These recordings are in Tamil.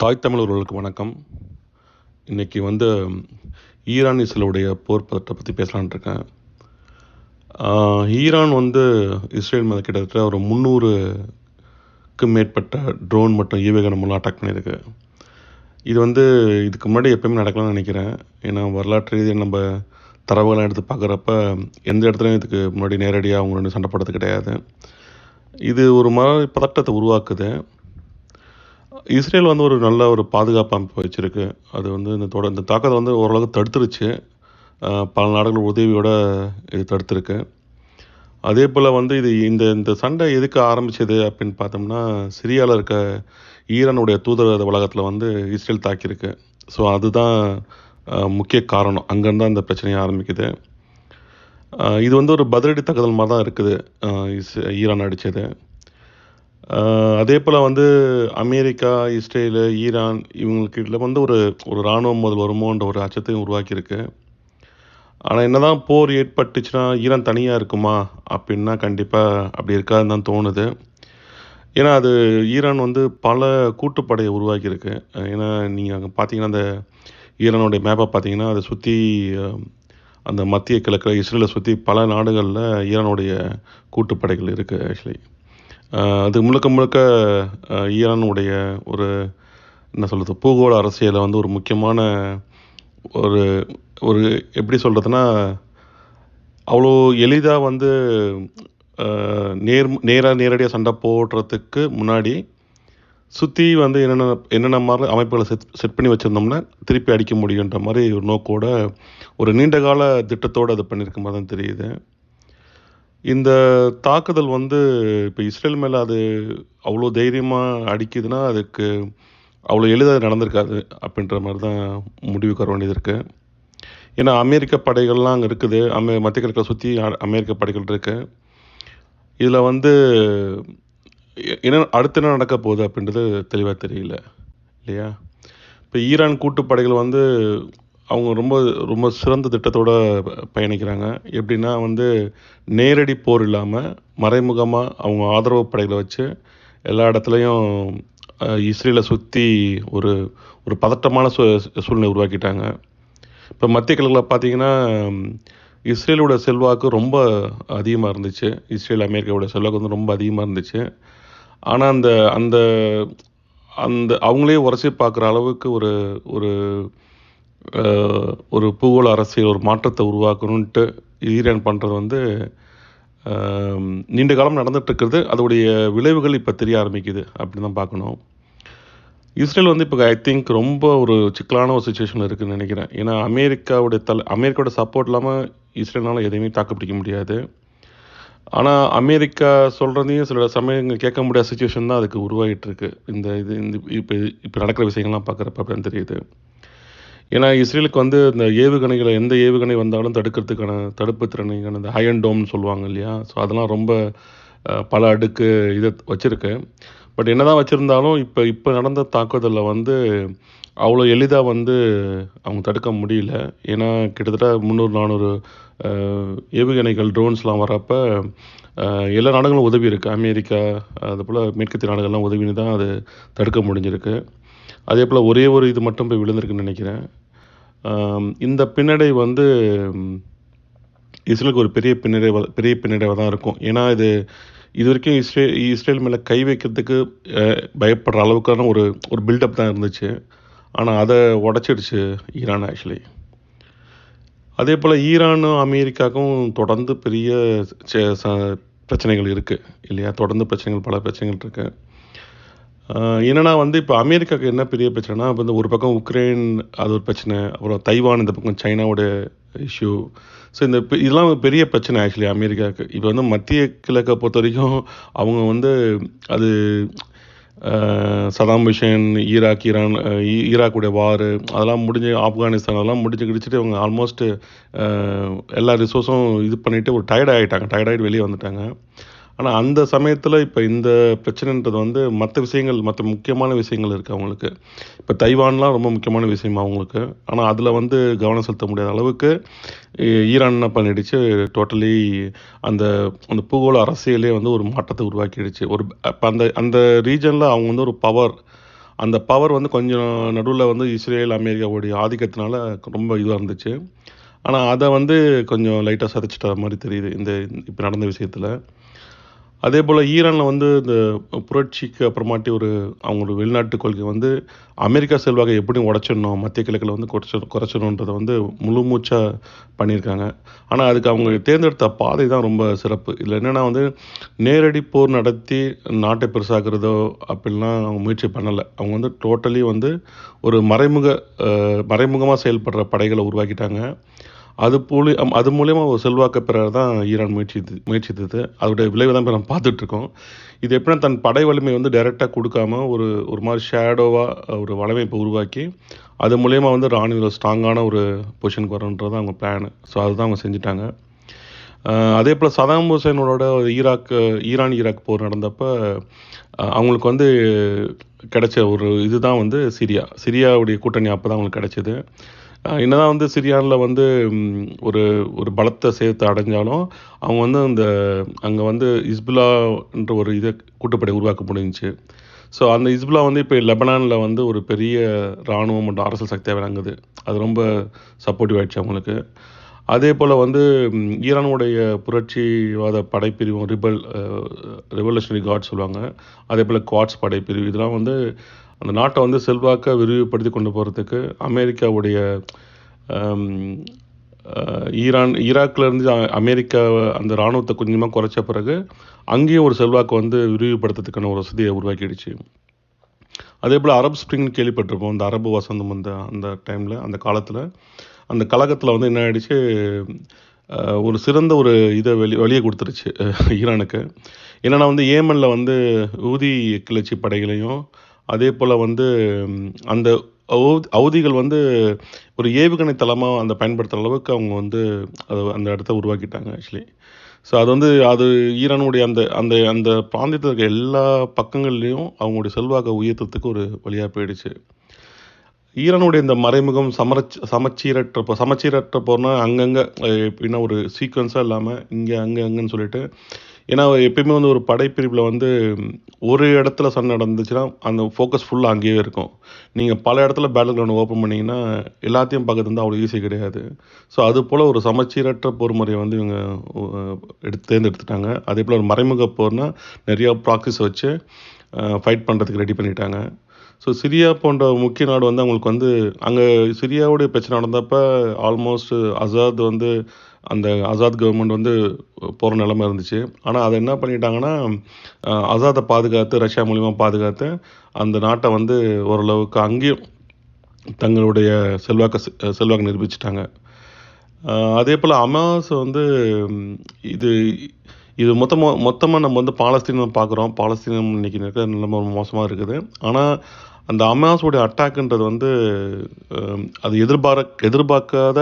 தாய் தமிழர்களுக்கு வணக்கம். இன்றைக்கி வந்து ஈரான் இஸ்ரேலுடைய போர் பதத்தை பற்றி பேசலான்ட்டு இருக்கேன் ஈரான் வந்து இஸ்ரேல் மேலே கிட்டத்தட்ட ஒரு முந்நூறுக்கு மேற்பட்ட ட்ரோன் மற்றும் ஏவுகணை மூலம் அட்டாக் பண்ணியிருக்கு. இது வந்து இதுக்கு முன்னாடி எப்பயுமே நடக்கலாம்னு நினைக்கிறேன். ஏன்னா வரலாற்று ரீதியாக நம்ம தரவுகளை எடுத்து பார்க்குறப்ப எந்த இடத்துலையும் இதுக்கு முன்னாடி நேரடியாக அவங்க ரெண்டு சண்டை போடுறது கிடையாது. இது ஒரு மாதிரி பதட்டத்தை உருவாக்குது. இஸ்ரேல் வந்து ஒரு நல்ல ஒரு பாதுகாப்பு அமைப்பு வச்சுருக்கு. அது வந்து இந்த தொட இந்த தாக்கத்தை வந்து ஓரளவுக்கு தடுத்துருச்சு. பல நாடுகள் உதவியோடு இது தடுத்துருக்கு. அதே போல் வந்து இது இந்த இந்த சண்டை எதுக்கு ஆரம்பிச்சது அப்படின்னு பார்த்தோம்னா சிரியாவில் இருக்க ஈரானுடைய தூதரக வளாகத்தில் வந்து இஸ்ரேல் தாக்கியிருக்கு. ஸோ அதுதான் முக்கிய காரணம். அங்கேருந்து தான் இந்த பிரச்சனையை ஆரம்பிக்குது. இது வந்து ஒரு பதிலடி தாக்குதல் மாதிரி தான் இருக்குது இஸ் ஈரான் அடித்தது அதே போல் வந்து அமெரிக்கா இஸ்ரேலு ஈரான் இவங்களுக்கு இதில் வந்து ஒரு ஒரு இராணுவம் முதல் வருமோன்ற ஒரு அச்சத்தையும் உருவாக்கியிருக்கு. ஆனால் என்னதான் போர் ஏற்பட்டுச்சுன்னா ஈரான் தனியாக இருக்குமா? அப்படின்னா கண்டிப்பாக அப்படி இருக்காதுன்னு தான் தோணுது. ஏன்னா அது ஈரான் வந்து பல கூட்டுப்படையை உருவாக்கியிருக்கு. ஏன்னா நீங்கள் அங்கே பார்த்தீங்கன்னா அந்த ஈரானுடைய மேப்பை பார்த்தீங்கன்னா அதை சுற்றி அந்த மத்திய கிழக்கில் இஸ்ரேலை சுற்றி பல நாடுகளில் ஈரானுடைய கூட்டுப்படைகள் இருக்குது ஆக்சுவலி அது முழுக்க முழுக்க ஈரானுடைய ஒரு என்ன சொல்கிறது பூகோள அரசியலில் வந்து ஒரு முக்கியமான ஒரு ஒரு எப்படி சொல்கிறதுனா அவ்வளோ எளிதாக வந்து நேர் நேராக நேரடியாக சண்டை போடுறதுக்கு முன்னாடி சுற்றி வந்து என்னென்ன என்னென்ன மாதிரி அமைப்புகளை செட் செட் பண்ணி வச்சுருந்தோம்னா திருப்பி அடிக்க முடியுன்ற மாதிரி ஒரு நோக்கோட ஒரு நீண்ட கால திட்டத்தோடு அது பண்ணியிருக்க மாதிரி தான் தெரியுது. இந்த தாக்குதல் வந்து இப்போ இஸ்ரேல் மேலே அது அவ்வளோ தைரியமாக அடிக்குதுன்னா அதுக்கு அவ்வளோ எளிதாக நடந்திருக்காது அப்படின்ற மாதிரி தான் முடிவுக்கு வர வேண்டியது இருக்குது ஏன்னா அமெரிக்க படைகள்லாம் அங்கே இருக்குது. அமெ மத்திய கிழக்கில் சுற்றி அமெரிக்க படைகள் இருக்குது இதில் வந்து என்ன அடுத்து என்ன நடக்க போகுது அப்படின்றது தெளிவாக தெரியல இல்லையா? இப்போ ஈரான் கூட்டுப்படைகள் வந்து அவங்க ரொம்ப ரொம்ப சிறந்த திட்டத்தோட பயணிக்கிறாங்க. எப்படின்னா வந்து நேரடி போர் இல்லாமல் மறைமுகமாக அவங்க ஆதரவு படைகளை வச்சு எல்லா இடத்துலையும் இஸ்ரேலை சுற்றி ஒரு ஒரு பதட்டமான சூ சூழ்நிலை உருவாக்கிட்டாங்க. இப்போ மத்திய கிழக்கில் பார்த்தீங்கன்னா இஸ்ரேலோட செல்வாக்கு ரொம்ப அதிகமாக இருந்துச்சு. இஸ்ரேல் அமெரிக்காவோட செல்வாக்கு வந்து ரொம்ப அதிகமாக இருந்துச்சு. ஆனால் அந்த அந்த அந்த அவங்களே உரசி பார்க்குற அளவுக்கு ஒரு ஒரு ஒரு பூகோள அரசியல் ஒரு மாற்றத்தை உருவாக்கணுன்ட்டு ஈரான் பண்ணுறது வந்து நீண்ட காலம் நடந்துகிட்ருக்கிறது. அதோடைய விளைவுகள் இப்போ தெரிய ஆரம்பிக்குது. அப்படின்னு தான் பார்க்கணும். இஸ்ரேல் வந்து இப்போ ஐ திங்க் ரொம்ப ஒரு சிக்கலான ஒரு சுச்சுவேஷன் இருக்குதுன்னு நினைக்கிறேன். ஏன்னா அமெரிக்காவுடைய தலை அமெரிக்காவோட சப்போர்ட் இல்லாமல் இஸ்ரேல்னால எதையுமே தாக்குப்பிடிக்க முடியாது. ஆனால் அமெரிக்கா சொல்கிறதையும் சில சமயங்கள் கேட்க முடியாத சுச்சுவேஷன் தான் அதுக்கு உருவாகிட்டு இருக்கு இந்த இது இந்த இப்போ இப்போ நடக்கிற விஷயங்கள்லாம் பார்க்குறப்ப அப்படின்னு தெரியுது. ஏன்னா இஸ்ரேலுக்கு வந்து இந்த ஏவுகணைகளை எந்த ஏவுகணை வந்தாலும் தடுக்கிறதுக்கான தடுப்பு திறனைக்கான இந்த ஹயன் டோம்னு சொல்லுவாங்க இல்லையா? ஸோ அதெல்லாம் ரொம்ப பல அடுக்கு இதை வச்சுருக்கு. பட் என்னதான் வச்சுருந்தாலும் இப்போ இப்போ நடந்த தாக்குதலில் வந்து அவ்வளோ எளிதாக வந்து அவங்க தடுக்க முடியல. ஏன்னா கிட்டத்தட்ட முந்நூறு நானூறு ஏவுகணைகள் ட்ரோன்ஸ்லாம் வரப்போ எல்லா நாடுகளும் உதவி இருக்குது அமெரிக்கா அது போல் மேற்கத்திய நாடுகள்லாம் உதவின்னு தான் அது தடுக்க முடிஞ்சிருக்கு. அதே போல் ஒரே ஒரு இது மட்டும் போய் விழுந்திருக்குன்னு நினைக்கிறேன். இந்த பின்னடை வந்து இஸ்ரேலுக்கு ஒரு பெரிய பின்னடைவாக பெரிய பின்னடைவாக தான் இருக்கும். ஏன்னா இது இது வரைக்கும் இஸ்ரே இஸ்ரேல் மேலே கை வைக்கிறதுக்கு பயப்படுற அளவுக்கான ஒரு ஒரு பில்டப் தான் இருந்துச்சு. ஆனால் அதை உடச்சிடுச்சு ஈரான் ஆக்சுவலி அதே போல் ஈரானும் அமெரிக்காவுக்கும் தொடர்ந்து பெரிய ச- பிரச்சனைகள் இருக்குது இல்லையா? தொடர்ந்து பிரச்சனைகள் பல பிரச்சனைகள் இருக்குது என்னென்னா வந்து இப்போ அமெரிக்காவுக்கு என்ன பெரிய பிரச்சனைனா இப்போ இந்த ஒரு பக்கம் உக்ரைன் அது ஒரு பிரச்சனை. அப்புறம் தைவான் இந்த பக்கம் சைனாவோட இஷ்யூ ஸோ இந்த பெ- இதெல்லாம் ஒரு பெரிய பிரச்சனை ஆக்சுவலி அமெரிக்காவுக்கு இப்போ வந்து மத்திய கிழக்கை பொறுத்த வரைக்கும் அவங்க வந்து அது சதாம் ஹுசேன் ஈராக் ஈரான் ஈராக்குடைய வார் அதெல்லாம் முடிஞ்சு ஆப்கானிஸ்தான் அதெல்லாம் முடிஞ்சு கிடிச்சிட்டு அவங்க ஆல்மோஸ்ட் எல்லா ரிசோர்ஸும் இது பண்ணிவிட்டு ஒரு டயர்ட் ஆகிட்டாங்க டயர்டாகிட்டு வெளியே வந்துட்டாங்க. ஆனால் அந்த சமயத்தில் இப்போ இந்த பிரச்சனைன்றது வந்து மற்ற விஷயங்கள் மற்ற முக்கியமான விஷயங்கள் இருக்குது அவங்களுக்கு. இப்போ தைவான்லாம் ரொம்ப முக்கியமான விஷயம் அவங்களுக்கு. ஆனால் அதில் வந்து கவனம் செலுத்த முடியாத அளவுக்கு ஈரான் பண்ணிடுச்சு? டோட்டலி அந்த அந்த பூகோள அரசியலே வந்து ஒரு மாற்றத்தை உருவாக்கிடுச்சு. ஒரு அப்போ அந்த அந்த ரீஜனில் அவங்க வந்து ஒரு பவர் அந்த பவர் வந்து கொஞ்சம் நடுவில் வந்து இஸ்ரேல் அமெரிக்காவுடைய ஆதிக்கத்தினால ரொம்ப இதுவாக இருந்துச்சு. ஆனால் அதை வந்து கொஞ்சம் லைட்டாக சதைச்சிட்ட மாதிரி தெரியுது இந்த இப்போ நடந்த விஷயத்தில். அதே போல் ஈரானில் வந்து இந்த புரட்சிக்கு அப்புறமாட்டி ஒரு அவங்களோட வெளிநாட்டு கொள்கை வந்து அமெரிக்கா செல்வாக எப்படி உடச்சிடணும் மத்திய கிழக்கில் வந்து குறைச்ச குறைச்சணுன்றதை வந்து முழு மூச்சாக பண்ணியிருக்காங்க. ஆனால் அதுக்கு அவங்க தேர்ந்தெடுத்த பாதை தான் ரொம்ப சிறப்பு. இதில் என்னென்னா வந்து நேரடி போர் நடத்தி நாட்டை பெருசாக்குறதோ அப்படிலாம் அவங்க முயற்சி பண்ணலை. அவங்க வந்து டோட்டலி வந்து ஒரு மறைமுக மறைமுகமாக செயல்படுற படைகளை உருவாக்கிட்டாங்க. அது போலி அது மூலயமா ஒரு செல்வாக்க பெற தான் ஈரான் முயற்சித்து முயற்சித்தது. அதோடைய விளைவை தான் இப்போ நம்ம பார்த்துட்ருக்கோம். இது எப்படின்னா தன் படை வலிமை வந்து டைரெக்டாக கொடுக்காம ஒரு ஒரு மாதிரி ஷேடோவாக ஒரு வலைமைப்பை உருவாக்கி அது மூலயமா வந்து ராணுவ ஸ்ட்ராங்கான ஒரு பொசிஷனுக்கு வரன்றது அவங்க பிளான் ஸோ அதுதான் அவங்க செஞ்சுட்டாங்க. அதே போல் சதாம் ஹுசைனோட ஈராக் ஈரான் ஈராக் போர் நடந்தப்போ அவங்களுக்கு வந்து கிடைச்ச ஒரு இதுதான் வந்து சிரியா. சிரியாவுடைய கூட்டணி அப்போ தான் அவங்களுக்கு கிடைச்சிது. என்னதான் வந்து சிரியானில் வந்து ஒரு ஒரு பலத்தை சேர்த்து அடைஞ்சாலும் அவங்க வந்து அந்த அங்கே வந்து இஸ்புலான்ற ஒரு இதை கூட்டுப்படை உருவாக்க முடிஞ்சிச்சு. ஸோ அந்த இஸ்புல்லா வந்து இப்போ லெபனானில் வந்து ஒரு பெரிய இராணுவம் மற்றும் அரசியல் சக்தியாக விளங்குது அது ரொம்ப சப்போர்ட்டிவ் ஆயிடுச்சு அவங்களுக்கு. அதே போல் வந்து ஈரானுடைய புரட்சிவாத படைப்பிரிவும் ரிபல் ரெவல்யூஷனரி கார்ட்ஸ் சொல்லுவாங்க. அதே போல் குவாட்ஸ் படைப்பிரிவு இதெல்லாம் வந்து அந்த நாட்டை வந்து செல்வாக்க விரிவுபடுத்தி கொண்டு போகிறதுக்கு அமெரிக்காவுடைய ஈரான் ஈராக்லேருந்து அமெரிக்கா அந்த இராணுவத்தை கொஞ்சமாக குறைச்ச பிறகு அங்கேயும் ஒரு செல்வாக்கு வந்து விரிவுபடுத்துறதுக்கான ஒரு வசதியை உருவாக்கிடுச்சு. அதே போல் அரப் ஸ்ப்ரிங்னு கேள்விப்பட்டிருப்போம். அந்த அரபு வசந்தம் அந்த அந்த டைமில் அந்த காலத்தில். அந்த கழகத்தில் வந்து என்ன ஆயிடுச்சு? ஒரு சிறந்த ஒரு இதை வெளி வழியை கொடுத்துருச்சு ஈரானுக்கு. என்னென்னா வந்து ஏமனில் வந்து ஊதி கிளர்ச்சி படைகளையும் அதே போல் வந்து அந்த அவதிகள் வந்து ஒரு ஏவுகணை தளமாக அந்த பயன்படுத்துகிற அளவுக்கு அவங்க வந்து அதை அந்த இடத்த உருவாக்கிட்டாங்க ஆக்சுவலி ஸோ அது வந்து அது ஈரானுடைய அந்த அந்த அந்த பிராந்தியத்தில் இருக்க எல்லா பக்கங்கள்லேயும் அவங்களுடைய செல்வாக்கை உயர்த்தத்துக்கு ஒரு வழியாக போயிடுச்சு. ஈரானுடைய இந்த மறைமுகம் சமரச் சமச்சீரற்ற போ சமச்சீரற்ற போனால் அங்கங்கே எப்படின்னா ஒரு சீக்வன்ஸாக இல்லாமல் இங்கே அங்கே அங்கேன்னு சொல்லிட்டு ஏன்னா எப்பயுமே வந்து ஒரு படைப்பிரிவில் வந்து ஒரு இடத்துல சண்டை நடந்துச்சுன்னா அந்த ஃபோக்கஸ் ஃபுல்லாக அங்கேயே இருக்கும். நீங்கள் பல இடத்துல பேட்டில் கிரவுண்ட் ஓப்பன் பண்ணிங்கன்னா எல்லாத்தையும் பார்க்கறது வந்து அவ்வளோ ஈஸி கிடையாது. ஸோ அது போல் ஒரு சமச்சீரற்ற போர் முறையை வந்து இவங்க எடுத்து தேர்ந்தெடுத்துட்டாங்க. அதே போல் ஒரு மறைமுக போர்னால் நிறையா ப்ராக்டிஸ் வச்சு ஃபைட் பண்ணுறதுக்கு ரெடி பண்ணிட்டாங்க. ஸோ சிரியா போன்ற முக்கிய நாடு வந்து அவங்களுக்கு வந்து அங்கே சிரியாவுடைய பிரச்சனை நடந்தப்போ ஆல்மோஸ்ட் அசாத் வந்து அந்த ஆசாத் கவர்மெண்ட் வந்து போகிற நிலமை இருந்துச்சு. ஆனால் அதை என்ன பண்ணிட்டாங்கன்னா ஆசாத்தை பாதுகாத்து ரஷ்யா மூலிமா பாதுகாத்து அந்த நாட்டை வந்து ஓரளவுக்கு அங்கேயும் தங்களுடைய செல்வாக்க செல்வாக்கு நிரூபிச்சிட்டாங்க. அதே போல் அமாஸ் வந்து இது இது மொத்தமாக மொத்தமாக நம்ம வந்து பாலஸ்தீனம் பார்க்குறோம். பாலஸ்தீனம் இன்றைக்கி இருக்கிற நிலைமை ரொம்ப மோசமாக இருக்குது. ஆனால் அந்த அமாஸோடைய அட்டாக்குன்றது வந்து அது எதிர்பார்க்க எதிர்பார்க்காத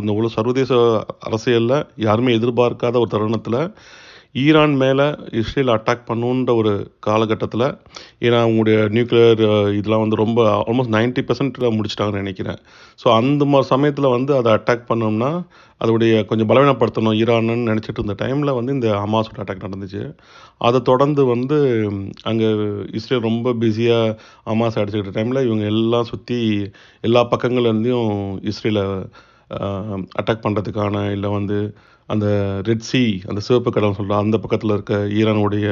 இந்த உலக சர்வதேச அரசியலில் யாருமே எதிர்பார்க்காத ஒரு தருணத்தில் ஈரான் மேலே இஸ்ரேல் அட்டாக் பண்ணுன்ற ஒரு காலகட்டத்தில் ஏன்னா அவங்களுடைய நியூக்ளியர் இதெல்லாம் வந்து ரொம்ப ஆல்மோஸ்ட் நைன்ட்டி பர்சன்ட்டில் முடிச்சிட்டாங்கன்னு நினைக்கிறேன். ஸோ அந்த மாதிரி சமயத்தில் வந்து அதை அட்டாக் பண்ணோம்னா அதோடைய கொஞ்சம் பலவீனப்படுத்தணும் ஈரான்னு நினச்சிட்டு இருந்த டைமில் வந்து இந்த ஹமாஸோட அட்டாக் நடந்துச்சு. அதை தொடர்ந்து வந்து அங்கே இஸ்ரேல் ரொம்ப பிஸியாக ஹமாஸ் அடிச்சுக்கிட்ட டைமில் இவங்க எல்லாம் சுற்றி எல்லா பக்கங்கள்லேருந்தையும் இஸ்ரேலை அட்டாக் பண்ணுறதுக்கான இல்லை வந்து அந்த ரெட் சி அந்த சிவப்பு கடல் சொல்கிற அந்த பக்கத்தில் இருக்க ஈரானுடைய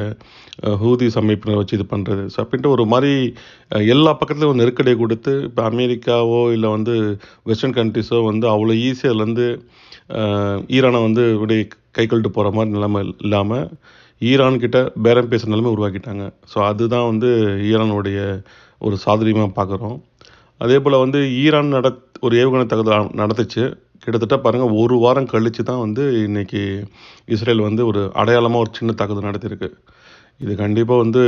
ஹூதி அமைப்பினை வச்சு இது பண்ணுறது ஸோ அப்படின்ட்டு ஒரு மாதிரி எல்லா பக்கத்துலையும் ஒரு நெருக்கடியை கொடுத்து இப்போ அமெரிக்காவோ இல்லை வந்து வெஸ்டர்ன் கண்ட்ரிஸோ வந்து அவ்வளோ ஈஸியாக அதுலேருந்து ஈரானை வந்து இப்படி கை கழுட்டு போகிற மாதிரி நிலைமை இல்லாமல் ஈரான்கிட்ட பேரம் பேசுகிற நிலைமை உருவாக்கிட்டாங்க. ஸோ அதுதான் வந்து ஈரானுடைய ஒரு சாதரியமாக பார்க்குறோம் அதே போல் வந்து ஈரான் நட ஒரு ஏவுகணை தாக்குதல் நடத்துச்சு கிட்டத்தட்ட பாருங்கள் ஒரு வாரம் கழித்து தான் வந்து இன்றைக்கி இஸ்ரேல் வந்து ஒரு அடையாளமாக ஒரு சின்ன தாக்குதல் நடத்தியிருக்கு. இது கண்டிப்பாக வந்து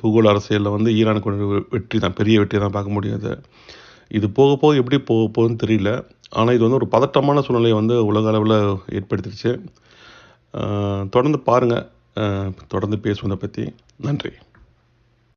பூகோள அரசியலில் வந்து ஈரானுக்கு ஒரு வெற்றி தான் பெரிய வெற்றியை தான் பார்க்க முடியாது இது போக போக எப்படி போக போகுதுன்னு தெரியல. ஆனால் இது வந்து ஒரு பதட்டமான சூழ்நிலையை வந்து உலக அளவில் ஏற்படுத்திடுச்சு. தொடர்ந்து பாருங்கள் தொடர்ந்து பேசுவதை பற்றி நன்றி.